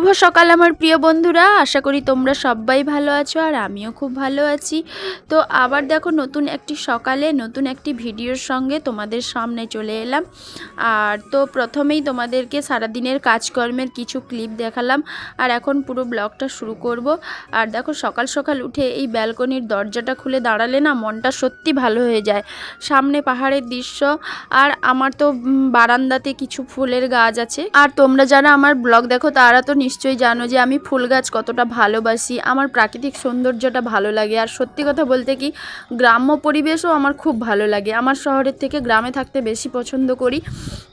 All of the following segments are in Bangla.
শুভ সকাল আমার প্রিয় বন্ধুরা। আশা করি তোমরা সবাই ভালো আছো আর আমিও খুব ভালো আছি। তো আবার দেখো নতুন একটি সকালে নতুন একটি ভিডিওর সঙ্গে তোমাদের সামনে চলে এলাম। আর তো প্রথমেই তোমাদেরকে সারাদিনের কাজকর্মের কিছু ক্লিপ দেখালাম আর এখন পুরো ব্লগটা শুরু করব। আর দেখো সকাল সকাল উঠে এই ব্যালকনির দরজাটা খুলে দাঁড়ালে না মনটা সত্যি ভালো হয়ে যায়। সামনে পাহাড়ের দৃশ্য আর আমার তো বারান্দাতে কিছু ফুলের গাছ আছে। আর তোমরা যারা আমার ব্লগ দেখো তারা তো নিশ্চয়ই জানো যে আমি ফুল গাছ কতটা ভালোবাসি, আমার প্রাকৃতিক সৌন্দর্যটা ভালো লাগে। আর সত্যি কথা বলতে কি, গ্রাম্য পরিবেশও আমার খুব ভালো লাগে। আমার শহরের থেকে গ্রামে থাকতে বেশি পছন্দ করি।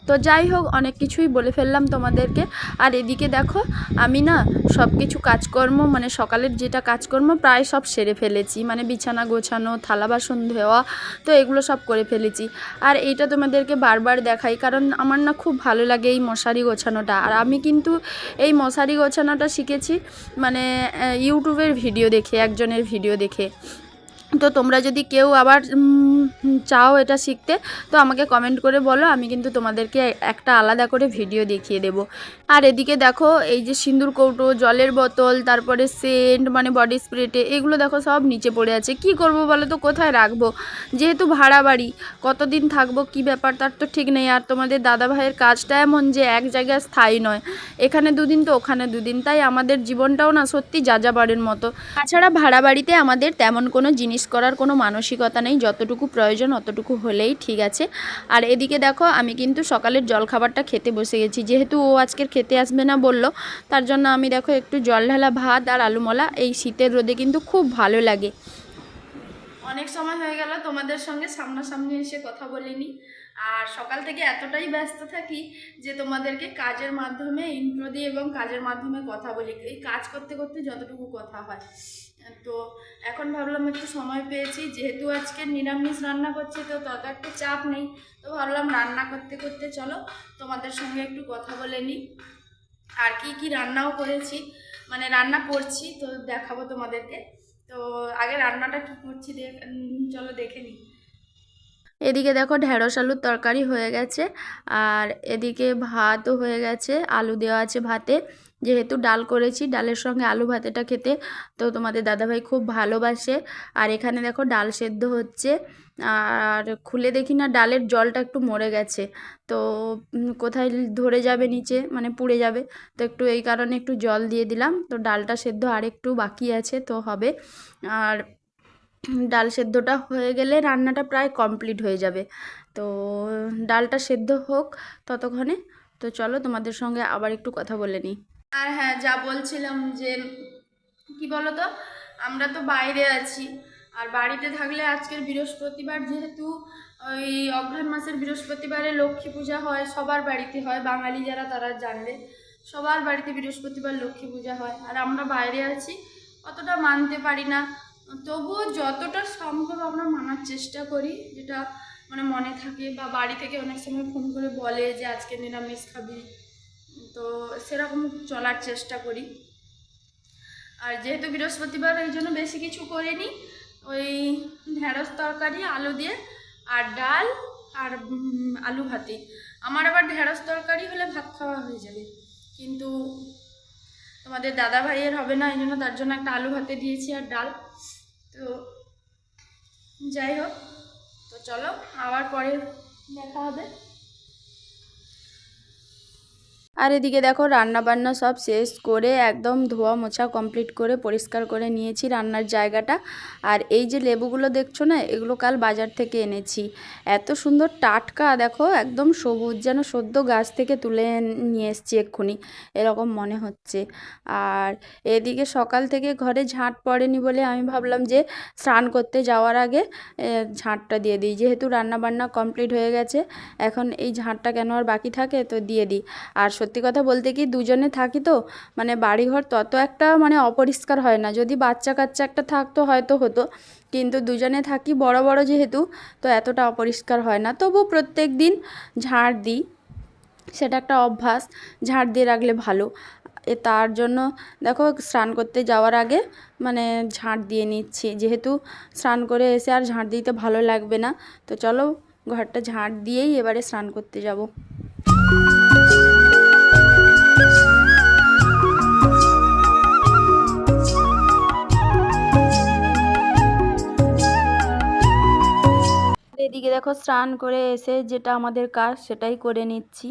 তো যাই হোক, অনেক কিছুই বলে ফেললাম তোমাদেরকে। আর এদিকে দেখো, আমি না সব কিছু কাজকর্ম মানে সকালের যেটা কাজকর্ম প্রায় সব সেরে ফেলেছি। মানে বিছানা গোছানো, থালা বাসন ধোয়া, তো এগুলো সব করে ফেলেছি। আর এইটা তোমাদেরকে বারবার দেখাই, কারণ আমার না খুব ভালো লাগে এই মশারি গোছানোটা। আর আমি কিন্তু এই মশারি গোছানোটা শিখেছি মানে ইউটিউবের ভিডিও দেখে একজনের ভিডিও দেখে তো তোমরা যদি কেউ আবার চাও এটা শিখতে, তো আমাকে কমেন্ট করে বলো, আমি কিন্তু তোমাদেরকে একটা আলাদা করে ভিডিও দেখিয়ে দেব। আর এদিকে দেখো, এই যে সিঁদুর কৌটো, জলের বোতল, তারপরে সেন্ট মানে বডি স্প্রেটে এগুলো দেখো সব নিচে পড়ে আছে। কি করব বলো তো, কোথায় রাখব? যেহেতু ভাড়া বাড়ি, কতদিন থাকব, কি ব্যাপার তার তো ঠিক নেই। আর তোমাদের দাদা ভাইয়ের কাজটা এমন যে এক জায়গায় স্থায়ী নয়, এখানে দুদিন তো ওখানে দুদিন, তাই আমাদের জীবনটাও না সত্যি যাযাবারের মতো। তাছাড়া ভাড়া বাড়িতে আমাদের তেমন কোনো জিনিস করার কোনো মানসিকতা নেই, যতটুকু প্রয়োজন অতটুকু হলেই ঠিক আছে। আর এদিকে দেখো, আমি কিন্তু সকালের জলখাবারটা খেতে বসে গেছি। যেহেতু ও আজকের খেতে আসবে না বলল, তার জন্য আমি দেখো একটু জল ঢালা ভাত আর আলুমলা এই শীতের রোদে কিন্তু খুব ভালো লাগে। অনেক সময় হয়ে গেল, তোমাদের সঙ্গে সামনাসামনি এসে কথা বলিনি। আর সকাল থেকে এতটাই ব্যস্ত থাকি যে তোমাদেরকে কাজের মাধ্যমে ইন্ট্রো দিয়ে এবং কাজের মাধ্যমে কথা বলি। এই কাজ করতে করতে যতটুকু কথা হয়। তো এখন ভাবলাম একটু সময় পেয়েছি, যেহেতু আজকে নিরামিষ রান্না করছি, তো তত একটা চাপ নেই। তো ভাবলাম রান্না করতে করতে চলো, তোমাদের সঙ্গে একটু কথা বলে নিই। আর কি কি রান্নাও করেছি মানে রান্না করছি, তো দেখাবো তোমাদেরকে। তো আগে রান্নাটা কি করছি দেখ চলো দেখে নিই। এদিকে দেখো ঢেঁড়স আলুর তরকারি হয়ে গেছে, আর এদিকে ভাতও হয়ে গেছে, আলু দেওয়া আছে ভাতে। যেহেতু ডাল করেছি, ডালের সঙ্গে আলু ভাতেটা খেতে, তো তোমাদের দাদাভাই খুব ভালোবাসে। আর এখানে দেখো ডাল সেদ্ধ হচ্ছে, আর খুলে দেখি না ডালের জলটা একটু মরে গেছে। তো কোথায় ধরে যাবে নিচে? মানে পুড়ে যাবে। তো একটু এই কারণে একটু জল দিয়ে দিলাম। তো ডালটা সেদ্ধ আর একটু বাকি আছে, তো হবে। আর ডাল সেদ্ধটা হয়ে গেলে রান্নাটা প্রায় কমপ্লিট হয়ে যাবে। তো ডালটা সেদ্ধ হোক ততক্ষণে। তো চলো তোমাদের সঙ্গে আবার একটু কথা বলে নিই। আর হ্যাঁ যা বলছিলাম যে কি বলো তো আমরা তো বাইরে আছি। আর বাড়িতে থাকলে আজকের বৃহস্পতিবার যেহেতু, ওই অঘ্রাণ মাসের বৃহস্পতিবারে লক্ষ্মী পূজা হয়, সবার বাড়িতে হয়, বাঙালি যারা তারা জানবে। সবার বাড়িতে বৃহস্পতিবার লক্ষ্মী পূজা হয়। আর আমরা বাইরে আছি, অতটা মানতে পারি না। তবুও যতটা সম্ভব আমরা মানার চেষ্টা করি, যেটা মানে মনে থাকে বা বাড়ি থেকে অনেক সময় ফোন করে বলে যে, আজকে নিরামিষ খাবি। তো সেরকম চলার চেষ্টা করি। আর যেহেতু বৃহস্পতিবার, এই জন্য বেশি কিছু করিনি। ওই ঢেঁড়স তরকারি, আলু দিয়ে, আর ডাল, আর আলু ভাতে। আমার আবার ঢেঁড়স তরকারি হলে ভাত খাওয়া হয়ে যাবে। কিন্তু তোমাদের দাদা ভাইয়ের হবে না, এই জন্য তার জন্য একটা আলু ভাতে দিয়েছি আর ডাল। তো যাই হোক তো চলো আবার পরে দেখা হবে। আর এদিকে দেখো রান্না বান্না সব শেষ করে একদম ধোয়া মোছা কমপ্লিট করে পরিষ্কার করে নিয়েছি রান্নার জায়গাটা। আর এই যে লেবুগুলো দেখছ না, এগুলো কাল বাজার থেকে এনেছি। এত সুন্দর টাটকা, দেখো একদম সবুজ যেন সদ্য গাছ থেকে তুলে নিয়ে এসছি এক্ষুনি, এরকম মনে হচ্ছে। আর এদিকে সকাল থেকে ঘরে ঝাঁট পড়েনি বলে আমি ভাবলাম যে স্নান করতে যাওয়ার আগে ঝাঁটটা দিয়ে দিই। যেহেতু রান্না বান্না কমপ্লিট হয়ে গেছে, এখন এই ঝাঁটটা কেন আর বাকি থাকে তো দিয়ে দিই। আর সত্যি কথা বলতে কি দুজনে থাকি তো মানে বাড়িঘর তত একটা মানে অপরিষ্কার হয় না। যদি বাচ্চা কাচ্চা একটা থাকতো হয়তো হতো, কিন্তু দুজনে থাকি বড় বড় যেহেতু, তো এতটা অপরিষ্কার হয় না। তবু প্রত্যেক দিন ঝাড় দিই, সেটা একটা অভ্যাস, ঝাড় দিয়ে রাখলে ভালো। এ তার জন্য দেখো স্নান করতে যাওয়ার আগে মানে ঝাঁট দিয়ে নিচ্ছি। যেহেতু স্নান করে এসে আর ঝাঁট দিতে ভালো লাগবে না, তো চলো ঘরটা ঝাঁট দিয়েই এবারে স্নান করতে যাব। দেখো স্নান করে এসে যেটা আমাদের কাজ সেটাই করে নিচ্ছি।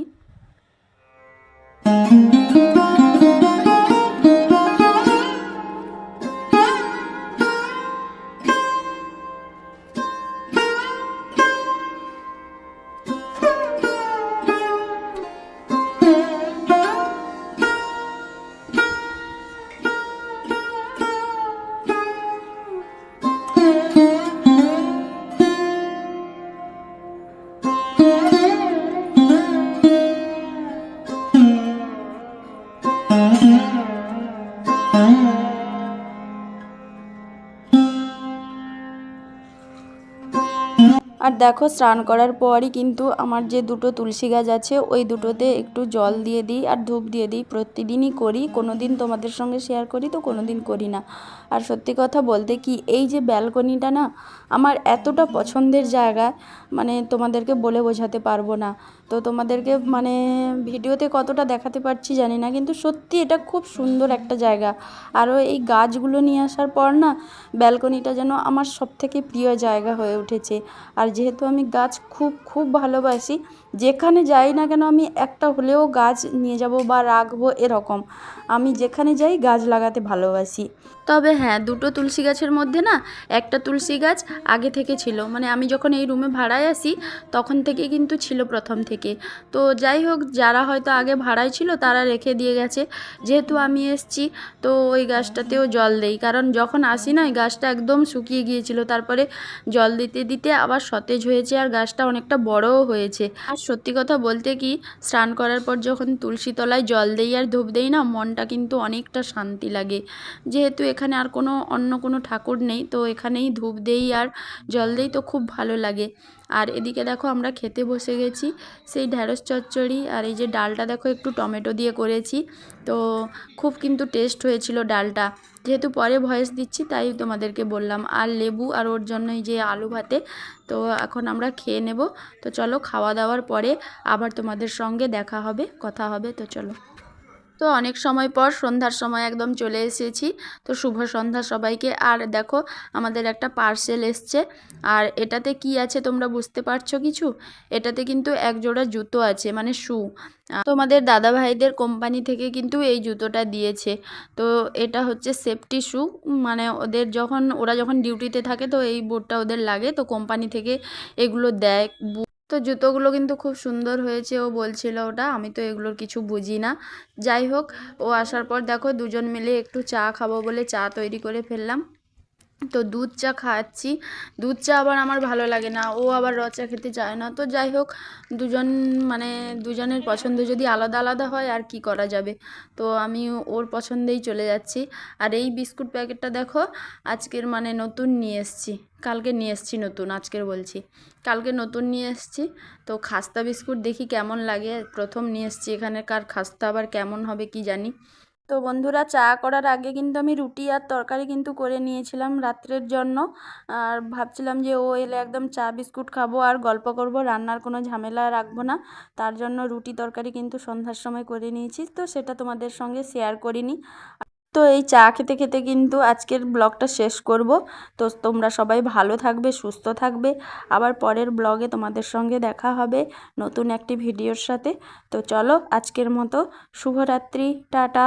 আর দেখো, স্নান করার পরই কিন্তু আমার যে দুটো তুলসী গাছ আছে, ওই দুটোতে একটু জল দিয়ে দিই আর ধূপ দিয়ে দিই। প্রতিদিনই করি কোনো দিন তোমাদের সঙ্গে শেয়ার করি তো কোনো দিন করি না। আর সত্যি কথা বলতে কি, এই যে ব্যালকনিটা না, আমার এতটা পছন্দের জায়গা মানে তোমাদেরকে বলে বোঝাতে পারব না। তো তোমাদেরকে মানে ভিডিওতে কতটা দেখাতে পারছি জানি না, কিন্তু সত্যি এটা খুব সুন্দর একটা জায়গা। আরও এই গাছগুলো নিয়ে আসার পর না, ব্যালকনিটা যেন আমার সবথেকে প্রিয় জায়গা হয়ে উঠেছে। আর যেহেতু আমি গাছ খুব খুব ভালোবাসি যেখানে যাই না কেন আমি একটা হলেও গাছ নিয়ে যাব বা রাখব এরকম। আমি যেখানে যাই গাছ লাগাতে ভালোবাসি। তবে হ্যাঁ দুটো তুলসী গাছের মধ্যে না একটা তুলসী গাছ আগে থেকে ছিল। মানে আমি যখন এই রুমে ভাড়ায় আসি, তখন থেকে কিন্তু ছিল প্রথম থেকে। তো যাই হোক, যারা হয়তো আগে ভাড়ায় ছিল তারা রেখে দিয়ে গেছে। যেহেতু আমি এসছি, তো ওই গাছটাতেও জল দেই। কারণ যখন আসি না, ওই গাছটা একদম শুকিয়ে গিয়েছিল। তারপরে জল দিতে দিতে আবার সতেজ হয়েছে আর গাছটা অনেকটা বড়ও হয়েছে। আর সত্যি কথা বলতে কি, স্নান করার পর যখন তুলসী তলায় জল দেই আর ধূপ দেই না, মনটা কিন্তু অনেকটা শান্তি লাগে। যেহেতু এখানে আর কোনো, অন্য কোনো ঠাকুর নেই, তো এখানেই ধূপ দেই আর জল দেই তো খুব ভালো লাগে। আর এদিকে দেখো আমরা খেতে বসে গেছি। সেই ঢ্যাঁড়স চচ্চড়ি আর এই যে ডালটা দেখো একটু টমেটো দিয়ে করেছি। তো খুব কিন্তু টেস্ট হয়েছিল ডালটা। যেহেতু পরে ভয়েস দিচ্ছি, তাই তোমাদেরকে বললাম। আর লেবু আর ওর জন্য এই যে আলু ভাতে, তো এখন আমরা খেয়ে নেব। তো চলো খাওয়া দাওয়ার পরে আবার তোমাদের সঙ্গে দেখা হবে, কথা হবে। তো চলো। তো অনেক সময় পর সন্ধ্যার সময় একদম চলে এসেছি। তো শুভ সন্ধ্যা সবাইকে। আর দেখো, আমাদের একটা পার্সেল এসছে। আর এটাতে কি আছে তোমরা বুঝতে পারছ কিছু? এটাতে কিন্তু এক জোড়া জুতো আছে মানে শু। তোমাদের দাদা ভাইদের কোম্পানি থেকে কিন্তু এই জুতোটা দিয়েছে। তো এটা হচ্ছে সেফটি শু। মানে ওদের যখন, ওরা যখন ডিউটিতে থাকে তো এই বুটটা ওদের লাগে। তো কোম্পানি থেকে এগুলো দেয়। তো জুতোগুলো কিন্তু খুব সুন্দর হয়েছে, ও বলছিল ওটা, আমি তো এগুলোর কিছু বুঝি না। যাই হোক, ও আসার পর দেখো দুজন মিলে একটু চা খাব বলে চা তৈরি করে ফেললাম। তো দুধ চা খাচ্ছি। দুধ চা আবার আমার ভালো লাগে না। ও আবার র চা খেতে চায় না। তো যাই হোক, দুজন মানে দুজনের পছন্দ যদি আলাদা আলাদা হয়, আর কি করা যাবে? তো আমি ওর পছন্দেই চলে যাচ্ছি। আর এই বিস্কুট প্যাকেটটা দেখো, আজকের মানে নতুন নিয়ে এসছি। কালকে নিয়ে এসছি নতুন, আজকের বলছি। কালকে নতুন নিয়ে এসছি। তো খাস্তা বিস্কুট দেখি কেমন লাগে। প্রথম নিয়ে এসছি এখানকার খাস্তা আবার কেমন হবে কি জানি। তো বন্ধুরা চা করার আগে কিন্তু আমি রুটি আর তরকারি কিন্তু করে নিয়েছিলাম রাত্রের জন্য। আর ভাবছিলাম যে ও এলে একদম চা বিস্কুট খাব আর গল্প করব, রান্নার কোনো ঝামেলা রাখব না। তার জন্য রুটি তরকারি কিন্তু সন্ধ্যার সময় করে নিয়েছি, তো সেটা তোমাদের সঙ্গে শেয়ার করিনি। তো এই চা খেতে খেতে কিন্তু আজকের ব্লগটা শেষ করব। তো তোমরা সবাই ভালো থাকবে, সুস্থ থাকবে। আবার পরের ব্লগে তোমাদের সঙ্গে দেখা হবে নতুন একটি ভিডিওর সাথে। তো চলো আজকের মতো, শুভরাত্রি, টাটা।